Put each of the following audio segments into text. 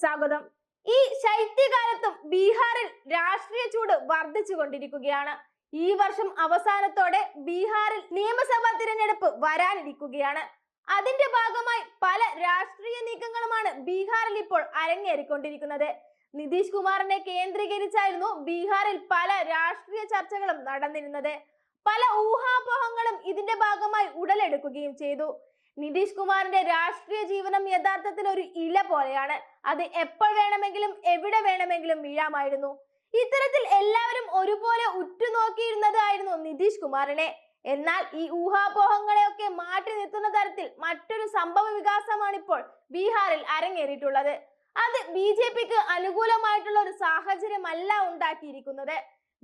സ്വാഗതം. ഈ ശൈത്യകാലത്തും ബീഹാറിൽ രാഷ്ട്രീയ ചൂട് വർദ്ധിച്ചു കൊണ്ടിരിക്കുകയാണ് ഈ വർഷം അവസാനത്തോടെ ബീഹാറിൽ നിയമസഭാ തിരഞ്ഞെടുപ്പ് വരാനിരിക്കുകയാണ്. അതിന്റെ ഭാഗമായി പല രാഷ്ട്രീയ നീക്കങ്ങളുമാണ് ബീഹാറിൽ ഇപ്പോൾ അരങ്ങേറിക്കൊണ്ടിരിക്കുന്നത്. നിതീഷ് കുമാറിനെ കേന്ദ്രീകരിച്ചായിരുന്നു ബീഹാറിൽ പല രാഷ്ട്രീയ ചർച്ചകളും നടന്നിരുന്നത്. പല ഊഹാപോഹങ്ങളും ഇതിന്റെ ഭാഗമായി ഉടലെടുക്കുകയും ചെയ്തു. നിതീഷ് കുമാറിന്റെ രാഷ്ട്രീയ ജീവനം യഥാർത്ഥത്തിൽ ഒരു ഇല പോലെയാണ്. അത് എപ്പോൾ വേണമെങ്കിലും എവിടെ വേണമെങ്കിലും വീഴാമായിരുന്നു. ഇത്തരത്തിൽ എല്ലാവരും ഒരുപോലെ ഉറ്റുനോക്കിയിരുന്നതായിരുന്നു നിതീഷ് കുമാറിനെ. എന്നാൽ ഈ ഊഹാപോഹങ്ങളെയൊക്കെ മാറ്റി നിർത്തുന്ന തരത്തിൽ മറ്റൊരു സംഭവ വികാസമാണ് ഇപ്പോൾ ബീഹാറിൽ അരങ്ങേറിയിട്ടുള്ളത്. അത് ബി ജെ പിക്ക് അനുകൂലമായിട്ടുള്ള ഒരു സാഹചര്യമല്ല ഉണ്ടാക്കിയിരിക്കുന്നത്.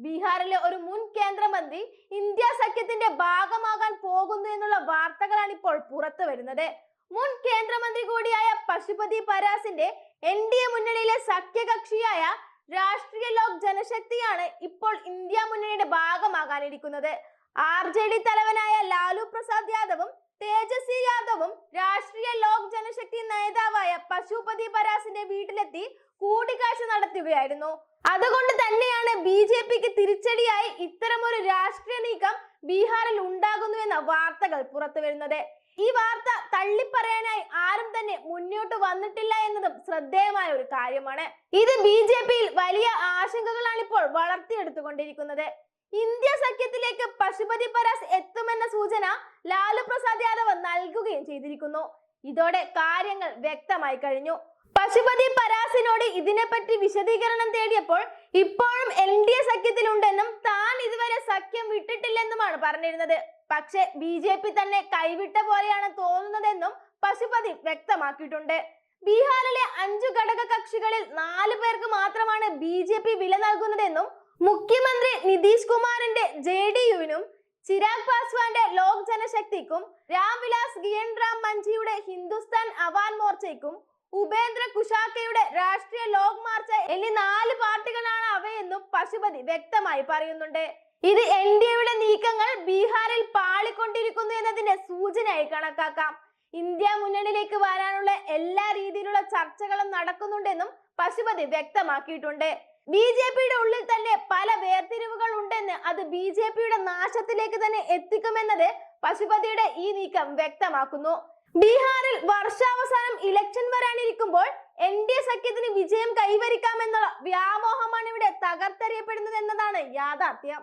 ബീഹാറിലെ ഒരു മുൻ കേന്ദ്രമന്ത്രി ഇന്ത്യ സഖ്യത്തിന്റെ ഭാഗമാകാൻ പോകുന്നു എന്നുള്ള വാർത്തകളാണ് ഇപ്പോൾ പുറത്തു വരുന്നത്. മുൻ കേന്ദ്രമന്ത്രി കൂടിയായ പശുപതി പരാസിന്റെ എൻ ഡി എ മുന്നണിയിലെ സഖ്യകക്ഷിയായ രാഷ്ട്രീയ ലോക് ജനശക്തിയാണ് ഇപ്പോൾ ഇന്ത്യ മുന്നണിയുടെ ഭാഗമാകാനിരിക്കുന്നത്. ആർ ജെ ഡി തലവനായ ലാലു പ്രസാദ് യാദവും തേജസ്വി യാദവും രാഷ്ട്രീയ ലോക് ജനശക്തി നേതാവായ പശുപതി പരാസിന്റെ വീട്ടിലെത്തി കൂടിക്കാഴ്ച നടത്തുകയായിരുന്നു. അതുകൊണ്ട് തന്നെയാണ് ബി ജെ പിക്ക് തിരിച്ചടിയായി ഇത്തരമൊരു രാഷ്ട്രീയ നീക്കം ബീഹാറിൽ ഉണ്ടാകുന്നു എന്ന വാർത്തകൾ പുറത്തു വരുന്നത്. ഈ വാർത്ത തള്ളിപ്പറയാനായി ആരും തന്നെ മുന്നോട്ട് വന്നിട്ടില്ല എന്നതും ശ്രദ്ധേയമായ ഒരു കാര്യമാണ്. ഇത് ബി ജെ പിയിൽ വലിയ ആശങ്കകളാണ് ഇപ്പോൾ വളർത്തിയെടുത്തുകൊണ്ടിരിക്കുന്നത്. ഇന്ത്യ സഖ്യത്തിലേക്ക് പശുപതി പരാസ് എത്തുമെന്ന സൂചന ലാലു പ്രസാദ് യാദവ് നൽകുകയും ചെയ്തിരിക്കുന്നു. ഇതോടെ കാര്യങ്ങൾ വ്യക്തമായി കഴിഞ്ഞു. പശുപതി പരാസിനോട് ഇതിനെപ്പറ്റി വിശദീകരണം തേടിയപ്പോൾ ഇപ്പോഴും എൽ ഡി എ സഖ്യത്തിലുണ്ടെന്നും താൻ ഇതുവരെ സഖ്യം വിട്ടിട്ടില്ലെന്നുമാണ് പറഞ്ഞിരുന്നത്. പക്ഷെ ബി ജെ പി തന്നെ കൈവിട്ട പോലെയാണ് തോന്നുന്നതെന്നും പശുപതി വ്യക്തമാക്കിയിട്ടുണ്ട്. ബീഹാറിലെ അഞ്ചു ഘടക കക്ഷികളിൽ നാല് പേർക്ക് മാത്രമാണ് ബി ജെ പി വില നൽകുന്നതെന്നും മുഖ്യമന്ത്രി നിതീഷ് കുമാറിന്റെ ജെ ഡി യുവിനും ചിരാഗ് പാസ്വാന്റെ ലോക് ജനശക്തിക്കും രാംവിലാസ് ഗിയൻ റാം മഞ്ചിയുടെ ഹിന്ദുസ്ഥാൻ അവാൻ മോർച്ചയ്ക്കും ഉപേന്ദ്ര കുശാക്കയുടെ രാഷ്ട്രീയ ലോക് മാർച്ച് എന്നീ നാല് പാർട്ടികളാണ് അവയെന്നും പശുപതി വ്യക്തമായി പറയുന്നുണ്ട്. ഇത് എൻ ഡി എയുടെ നീക്കങ്ങൾ ബീഹാറിൽ പാളിക്കൊണ്ടിരിക്കുന്നു എന്നതിന്റെ സൂചനയായി കണക്കാക്കാം. ഇന്ത്യ മുന്നണിയിലേക്ക് വരാനുള്ള എല്ലാ രീതിയിലുള്ള ചർച്ചകളും നടക്കുന്നുണ്ടെന്നും പശുപതി വ്യക്തമാക്കിയിട്ടുണ്ട്. ബി ജെ പിയുടെ ഉള്ളിൽ തന്നെ പല വേർതിരിവുകൾ ഉണ്ടെന്ന് അത് ബി ജെ പിയുടെ നാശത്തിലേക്ക് തന്നെ എത്തിക്കുമെന്നത് പശുപതിയുടെ ഈ നീക്കം വ്യക്തമാക്കുന്നു. ബീഹാറിൽ വർഷാവസാനം ഇലക്ഷൻ വരാനിരിക്കുമ്പോൾ എൻ ഡി എ സഖ്യത്തിന് വിജയം കൈവരിക്കാമെന്നുള്ള വ്യാമോഹമാണ് ഇവിടെ തകർത്തെറിയപ്പെടുന്നത് എന്നതാണ് യാഥാർത്ഥ്യം.